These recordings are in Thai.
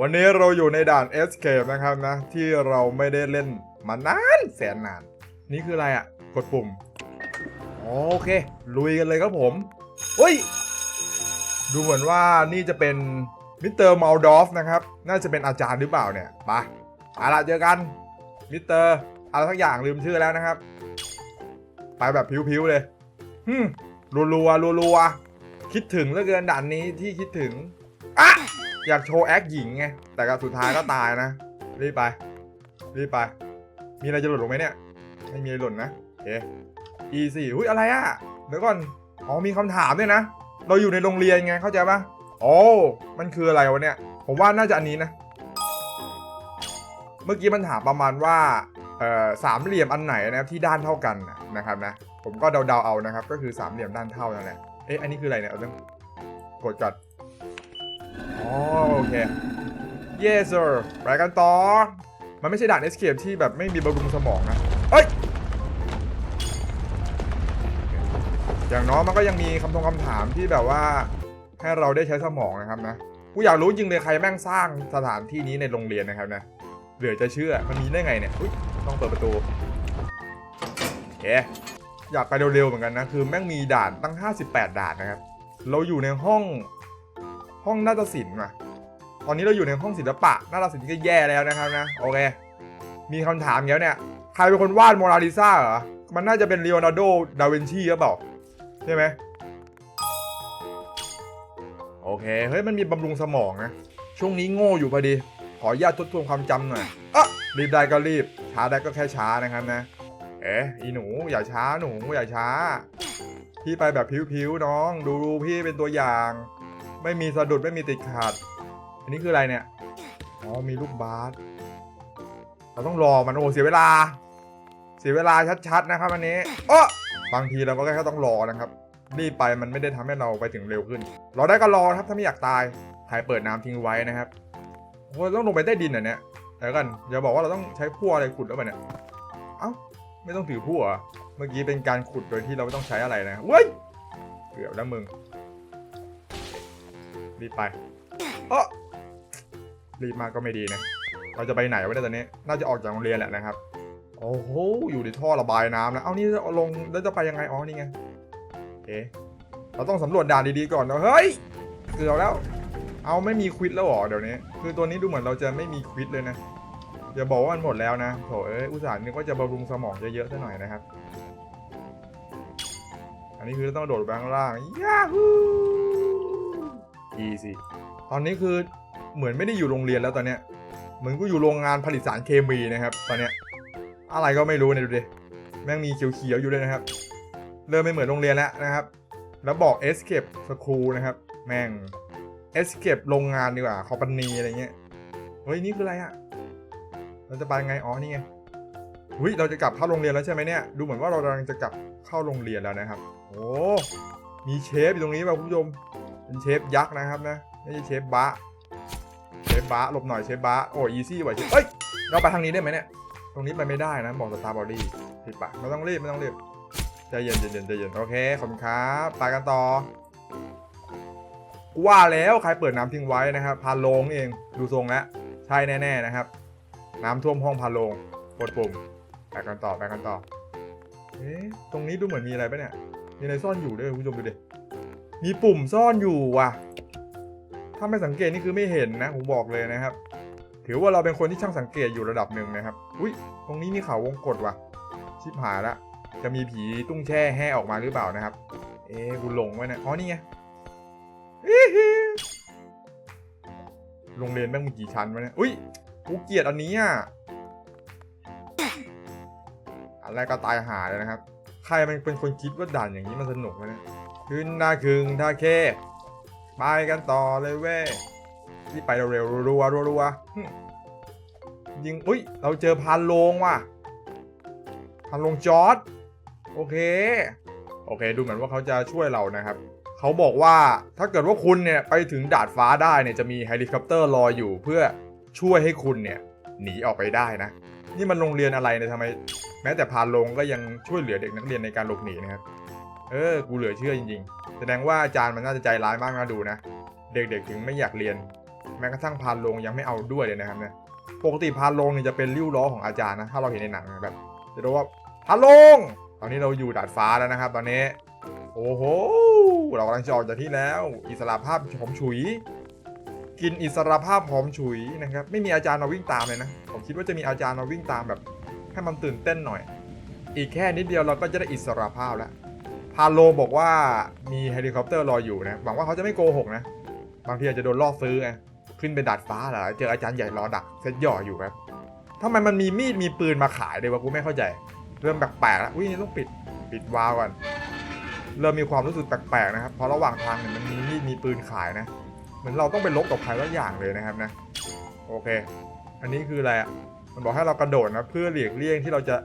วันนี้เราอยู่ในด่าน Escape นะครับนะ ที่เราไม่ได้เล่นมานานแสนนาน นี่คืออะไรอะ่ะ กดปุ่ม โอเค ลุยกันเลยครับผมเฮ้ย ดูเหมือนว่านี่จะเป็นมิสเตอร์มาลดอฟนะครับ น่าจะเป็นอาจารย์หรือเปล่าเนี่ยไปเอาละเจอกันมิสเตอร์อะไรสักอย่างลืมชื่อแล้วนะครับ ไปแบบพิ้วๆเลยฮึรัวๆรัวๆคิดถึงเหลือเกินด่านนี้ที่คิดถึงอะ อยากโชว์แอคหญิงไง แต่ก็สุดท้ายก็ตายนะ รีบไป รีบไป มีอะไรจะหล่นลงไหมเนี่ย ไม่มีอะไรหล่นนะโอเค e สี่อุ้ยอะไรอะเดี๋ยวก่อน อ๋อมีคำถามด้วยนะ เราอยู่ในโรงเรียนไง เข้าใจปะโอ้มันคืออะไรวะเนี่ย ผมว่าน่าจะอันนี้นะ เมื่อกี้มันถามประมาณว่าสามเหลี่ยมอันไหนนะครับที่ด้านเท่ากันนะครับนะ ผมก็เดาๆเอานะครับ ก็คือสามเหลี่ยมด้านเท่านั่นแหละ เอ๊ะ อันนี้คืออะไรเนี่ย เอาต้องกดก่อน อ๋อโอเค yes sir ไปกันต่อ มันไม่ใช่ด่าน escape ที่แบบไม่มีบำรุงสมองนะเอ้ย อย่างน้อยมันก็ยังมีคำทงคำถามที่แบบว่า ให้เราได้ใช้สมองนะครับนะ กูอยากรู้จริงเลยใครแม่งสร้างสถานที่นี้ในโรงเรียนนะครับนะ เหลือจะเชื่อ มันมีได้ไงเนี่ย อุ๊ยต้องเปิดประตูเอ๊ะอยากไปเร็วๆเหมือนกันนะ คือแม่งมีด่านตั้ง 58 ด่านนะครับ เราอยู่ในห้อง ห้องนาฏศิลป์อะตอนนี้เราอยู่ในห้องศิลปะนาฏศิลป์ก็แย่แล้วนะครับนะโอเค มีคำถามเงี้ยเนี่ย ใครเป็นคนวาดโมนาลิซาเหรอ มันน่าจะเป็นเลโอนาร์โด ดาวินชีหรือเปล่าใช่ไหมโอเค เฮ้ย มันมีบำรุงสมองนะ ช่วงนี้โง่อยู่พอดี ขอญาตทบทวนความจำหน่อยอะรีบได้ก็รีบ ช้าได้ก็แค่ช้านะครับนะ เอ๊ะ อีหนู อย่าช้าหนู อย่าช้า พี่ไปแบบผิวๆน้อง ดูพี่เป็นตัวอย่าง ไม่มีสะดุดไม่มีติดขัดอันนี้คืออะไรเนี่ย อ๋อ มีลูกบาสเราต้องรอมันโอ้เสียเวลา เสียเวลาชัดๆนะครับอันนี้เอ้อบางทีเราก็แค่ต้องรอนะครับ รีบไปมันไม่ได้ทำให้เราไปถึงเร็วขึ้น รอได้ก็รอครับถ้าไม่อยากตายถ่ายเปิดน้ำทิ้งไว้นะครับโอ้ต้องลงไปใต้ดินเหรอเนี่ยเดี๋ยวกันอย่าบอกว่าเราต้องใช้พั่วอะไรขุดแล้วมันเนี่ย เอ้าไม่ต้องถือพั่วเหรอเมื่อกี้เป็นการขุดโดยที่เราไม่ต้องใช้อะไรนะเว้ยเกือบแล้วมึง รีบไปเออรีบมากก็ไม่ดีนะ เราจะไปไหนวะเนี่ยตอนนี้ น่าจะออกจากโรงเรียนแหละนะครับ โอ้โห อยู่ในท่อระบายน้ำนะ เอานี่เอาลงแล้วจะไปยังไง อ๋อ นี่ไงเอ๊ะเราต้องสำรวจด่านดีๆก่อนนะเฮ้ย เกือบแล้ว เอาไม่มีควิดแล้วหรอเดี๋ยวนี้ คือตัวนี้ดูเหมือนเราจะไม่มีควิดเลยนะอย่าบอกว่ามันหมดแล้วนะโถเอ้ย อุตส่าห์นึกว่าจะบำรุงสมองเยอะๆซะหน่อยนะครับ อันนี้คือต้องโดดไปข้างล่าง ยาฮู อีสิ ตอนนี้คือเหมือนไม่ได้อยู่โรงเรียนแล้วตอนเนี้ย เหมือนกูอยู่โรงงานผลิตสารเคมีนะครับ ตอนเนี้ย อะไรก็ไม่รู้เนี่ยดูดิ แม่งมีเขียวๆอยู่เลยนะครับ เริ่มไม่เหมือนโรงเรียนแล้วนะครับ แล้วบอก escape school นะครับ แม่ง escape โรงงานดีกว่าคอปันนีอะไรเงี้ย เฮ้ยนี่คืออะไรอะเราจะไปไง อ๋อนี่ไงหุ้ยเราจะกลับเข้าโรงเรียนแล้วใช่ไหมเนี่ย ดูเหมือนว่าเรากำลังจะกลับเข้าโรงเรียนแล้วนะครับ โอ้ มีเชฟอยู่ตรงนี้ป่ะคุณผู้ชม เป็นเชฟยักษ์นะครับนะ ไม่ใช่เชฟบะ เชฟบะหลบหน่อยเชฟบะโอ้อีซี่ว่ะเชฟเอ้ย เราไปทางนี้ได้ไหมเนี่ย ตรงนี้ไปไม่ได้นะ บอกสตาร์บอดี้ผิดปะไม่ต้องรีบไม่ต้องรีบใจเย็นใจเย็นใจเย็นโอเคขอบคุณครับไปกันต่อกูว่าแล้วใครเปิดน้ำทิ้งไว้นะครับพานโลงนี่เองดูทรงแล้วใช่แน่ๆนะครับ น้ำท่วมห้องพานโลงกดปุ่มไปกันต่อไปกันต่อเอ๊ะตรงนี้ดูเหมือนมีอะไรปะเนี่ยมีอะไรซ่อนอยู่ด้วยคุณผู้ชมดูดิ มีปุ่มซ่อนอยู่ว่ะ ถ้าไม่สังเกตนี่คือไม่เห็นนะ ผมบอกเลยนะครับ ถือว่าเราเป็นคนที่ช่างสังเกตอยู่ระดับหนึ่งนะครับ อุ้ย ตรงนี้มีเขาวงกดว่ะ ชิบหายละ จะมีผีตุ้งแช่แห่ออกมาหรือเปล่านะครับ เอ๊กูหลงไว้นะอ๋อนี่ไงโรงเรียนแม่งมีกี่ชั้นวะเนี่ย อุ้ย กูเกลียดอันนี้อะ อันแรกก็ตายหาเลยนะครับ ใครมันเป็นคนคิดว่าด่านอย่างนี้มันสนุกวะเนี่ย ขึ้นหน้าคึงท่าเคไปกันต่อเลยเว้ยที่ไปเร็วๆรัวๆรัวๆยิงอุ้ย เราเจอพานลงว่ะพันลงจอร์ดโอเค โอเค ดูเหมือนว่าเขาจะช่วยเรานะครับ เขาบอกว่าถ้าเกิดว่าคุณเนี่ย ไปถึงดาดฟ้าได้เนี่ย จะมีเฮลิคอปเตอร์รออยู่เพื่อช่วยให้คุณเนี่ย หนีออกไปได้นะ นี่มันโรงเรียนอะไรเนี่ยทำไม แม้แต่พานลงก็ยังช่วยเหลือเด็กนักเรียนในการหลบหนีนะครับ เออ กูเหลือเชื่อจริงๆ แสดงว่าอาจารย์มันน่าจะใจร้ายมากนะดูนะ เด็กๆถึงไม่อยากเรียน แม้กระทั่งพานลงยังไม่เอาด้วยเลยนะครับเนี่ย ปกติพานลงเนี่ยจะเป็นริ้วล้อของอาจารย์นะ ถ้าเราเห็นในหนังแบบ จะรู้ว่าพานลง ตอนนี้เราอยู่ดาดฟ้าแล้วนะครับ ตอนนี้ โอ้โห เรากำลังจะออกจากที่แล้ว อิสระภาพหอมฉุย กินอิสระภาพหอมฉุยนะครับ ไม่มีอาจารย์มาวิ่งตามเลยนะ ผมคิดว่าจะมีอาจารย์มาวิ่งตามแบบให้มันตื่นเต้นหน่อย อีกแค่นิดเดียวเราก็จะได้อิสระภาพแล้ว พาโลบอกว่ามีเฮลิคอปเตอร์รออยู่นะ หวังว่าเขาจะไม่โกหกนะ บางทีอาจจะโดนล่อซื้อไง ขึ้นไปดาดฟ้าเหรอเจออาจารย์ใหญ่รอดักเซตหย่ออยู่ครับทำไมมันมีมีดมีปืนมาขายเลยวะกูไม่เข้าใจ เริ่มแปลกๆแล้ว อุ้ยนี่ต้องปิดปิดวาล์วก่อน เริ่มมีความรู้สึกแปลกๆนะครับ เพราะระหว่างทางเนี่ยมันมีมีดมีปืนขายนะ เหมือนเราต้องไปลบกับใครสักอย่างเลยนะครับนะ โอเค อันนี้คืออะไรอะ มันบอกให้เรากระโดดนะเพื่อหลีกเลี่ยงที่เราจะ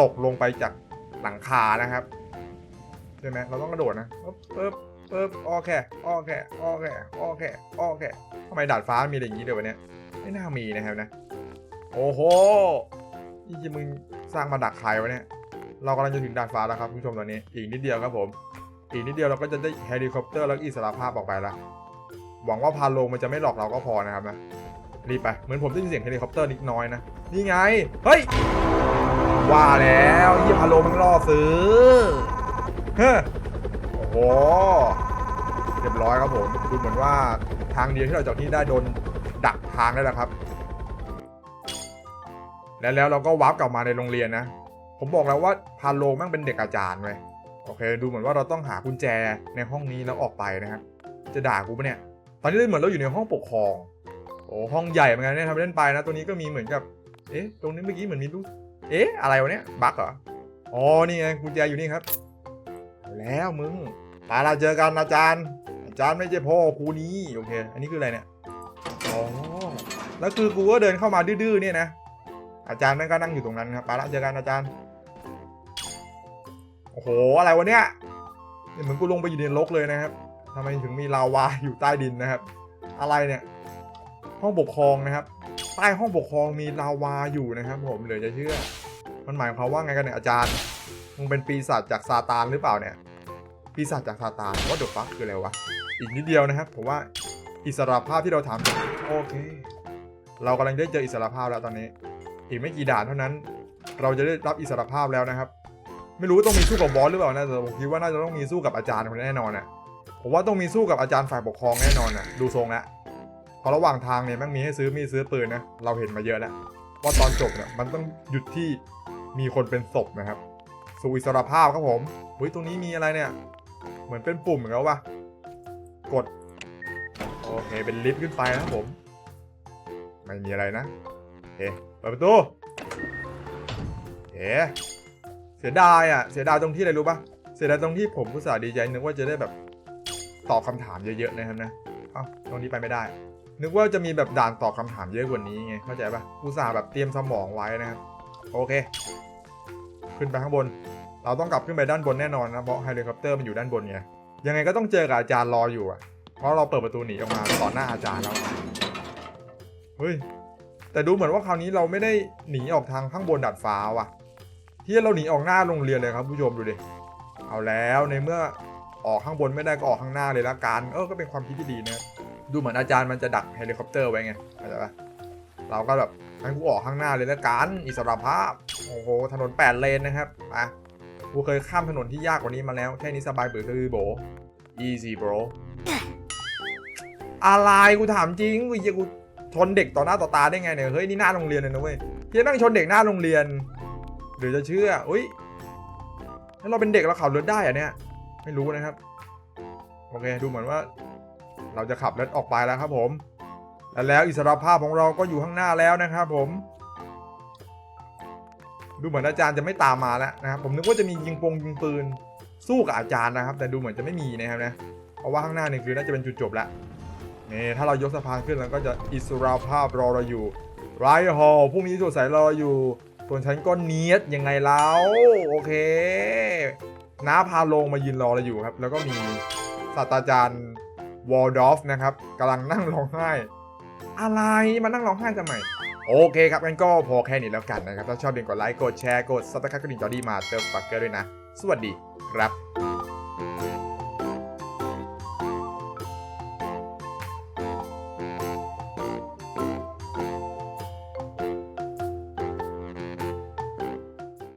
ตกลงไปจากหลังคานะครับ ใช่ไหมเราต้องกระโดดนะปึ๊บปึ๊บปึ๊บโอเคโอเคโอเคโอเคโอเคทำไมดาดฟ้ามีอะไรอย่างนี้เดี๋ยววันนี้ไม่น่ามีนะครับนะ โอ้โหนี่จะมึงสร้างมาดักใครวะเนี่ย เรากำลังจะถึงดาดฟ้าแล้วครับคุณผู้ชมตอนนี้ อีกนิดเดียวครับผม อีกนิดเดียวเราก็จะได้เฮลิคอปเตอร์แล้วอิสระภาพออกไปแล้วหวังว่าพาโลงมันจะไม่หลอกเราก็พอนะครับนะ รีบไป เหมือนผมได้ยินเสียงเฮลิคอปเตอร์นิดน้อยนะ นี่ไง เฮ้ย ว่าแล้วยี่พาโลมันล่อซื้อ เฮ้อโอ้โห เรียบร้อยครับผม ดูเหมือนว่าทางเดียวที่เราจากที่ได้โดนดักทางแล้วนะครับ แล้วแล้วเราก็วาร์ปกลับมาในโรงเรียนนะ ผมบอกแล้วว่าพาโลแม่งเป็นเด็กอาจารย์เว้ยโอเค ดูเหมือนว่าเราต้องหากุญแจในห้องนี้แล้วออกไปนะครับจะด่ากูปะเนี่ย ตอนนี้เหมือนเราอยู่ในห้องปกครอง โอ้ห้องใหญ่เหมือนกันเนี่ยทำเล่นไปนะ ตัวนี้ก็มีเหมือนกับ เอ๊ะ ตรงนี้เมื่อกี้เหมือนมีลูก เอ๊ะ อะไรวะเนี่ย บั๊กเหรอ อ๋อ นี่ไงกุญแจอยู่นี่ครับ แล้วมึงไปเราเจอกันอาจารย์ อาจารย์ไม่ใช่พ่อครูนี้โอเค อันนี้คืออะไรเนี่ยอ๋อแล้วคือกูก็เดินเข้ามาดื้อๆเนี่ยนะอาจารย์นั่นก็นั่งอยู่ตรงนั้นครับไปละเจอกันอาจารย์โอ้โหอะไรวะเนี่ยเหมือนกูลงไปอยู่ในนรกเลยนะครับทำไมถึงมีลาวาอยู่ใต้ดินนะครับ อะไรเนี่ยห้องปกครองนะครับ ใต้ห้องปกครองมีลาวาอยู่นะครับ ผมเหลือจะเชื่อ มันหมายความว่าไงกันเนี่ยอาจารย์มึงเป็นปีศาจจากซาตานหรือเปล่าเนี่ย ปีศาจจากซาตานว่าเดอะฟัคคืออะไรวะ อีกนิดเดียวนะครับ ผมว่าอิสระภาพที่เราถามโอเค เรากำลังได้เจออิสระภาพแล้วตอนนี้ อีกไม่กี่ด่านเท่านั้น เราจะได้รับอิสระภาพแล้วนะครับ ไม่รู้ว่าต้องมีสู้กับบอสหรือเปล่านะแต่ผมคิดว่าน่าจะต้องมีสู้กับอาจารย์คนแน่นอนอะผมว่าต้องมีสู้กับอาจารย์ฝ่ายปกครองแน่นอนอะดูทรงแล้วพราะระหว่างทางเนี่ยม่งมีให้ซื้อมีซื้อปืนนะเราเห็นมาเยอะแล้วว่าตอนจบเนี่ยมันต้องหยุดที่มีคนเป็นศพนะครับสู่อิสรภาพครับผมเฮ้ยตรงนี้มีอะไรเนี่ย เหมือนเป็นปุ่มเหมือนกันวะกด โอเคเป็นลิฟต์ขึ้นไปนะผม ไม่มีอะไรนะโอเคเปิดประตูเอ๋เสียดายอะ เสียดายตรงที่อะไรรู้ปะเสียดายตรงที่ผมกุศลดีใจนึกว่าจะได้แบบตอบคำถามเยอะๆนะครับนะเอ้าตรงนี้ไปไม่ได้ นึกว่าจะมีแบบด่านตอบคำถามเยอะกว่านี้ไงเข้าใจปะอุตส่าแบบเตรียมสมองไว้นะครับ โอเค ขึ้นไปข้างบน เราต้องกลับขึ้นไปด้านบนแน่นอนนะเพราะเฮลิคอปเตอร์มันอยู่ด้านบนไงยังไงก็ต้องเจอกับอาจารย์รออยู่อะ เพราะเราเปิดประตูหนีออกมาต่อหน้าอาจารย์แล้วเฮ้ยแต่ดูเหมือนว่าคราวนี้เราไม่ได้หนีออกทางข้างบนดาดฟ้าว่ะ ที่เราหนีออกหน้าโรงเรียนเลยครับผู้ชมดูดิเอาแล้วในเมื่อออกข้างบนไม่ได้ก็ออกข้างหน้าเลยละกันเออก็เป็นความคิดที่ดีนะดูเหมือนอาจารย์มันจะดักเฮลิคอปเตอร์ไว้ไงเข้าใจปะเราก็แบบงั้นกูออกข้างหน้าเลยละกันอิสรภาพโอ้โหถนน 8 เลนนะครับอะ กูเคยข้ามถนนที่ยากกว่านี้มาแล้ว แค่นี้สบายเบื่อคือโบ easy bro อะไรกูถามจริงกูจะกูชนเด็กต่อหน้าต่อตาได้ไงเนี่ย เฮ้ยนี่หน้าโรงเรียนเลยนะเว้ยเฮียแม่งชนเด็กหน้าโรงเรียน หรือจะเชื่อ อุ้ยถ้าเราเป็นเด็กเราขับรถได้เหรอะเนี่ย ไม่รู้นะครับ โอเค ดูเหมือนว่า เราจะขับรถออกไปแล้วครับผม และแล้วอิสรภาพของเราก็อยู่ข้างหน้าแล้วนะครับผม ดูเหมือนอาจารย์จะไม่ตามมาแล้วนะครับผมนึกว่าจะมียิงปงยิงปืนสู้กับอาจารย์นะครับ แต่ดูเหมือนจะไม่มีนะครับนะเพราะว่าข้างหน้าเนี่ยคือน่าจะเป็นจุดจบแล้วนี่ถ้าเรายกสะพานขึ้นแล้วก็จะอิสราภาพรอเราอยู่ไรฮอลพรุ่งนี้สดใสรออยู่ส่วนฉันก็เนียดยังไงแล้วโอเคน้าพาลงมายืนรอเราอยู่ครับ แล้วก็มีศาสตราจารย์วอลดอฟนะครับกำลังนั่งร้องไห้ อะไรมานั่งร้องไห้ทำไม โอเคครับงั้นก็พอแค่นี้แล้วกันนะครับ ถ้าชอบเพียงกดไลค์ กดแชร์ กดซับสไครต์กดดิ่งจอดีมาเติมปักเกอร์ด้วยนะ สวัสดีครับ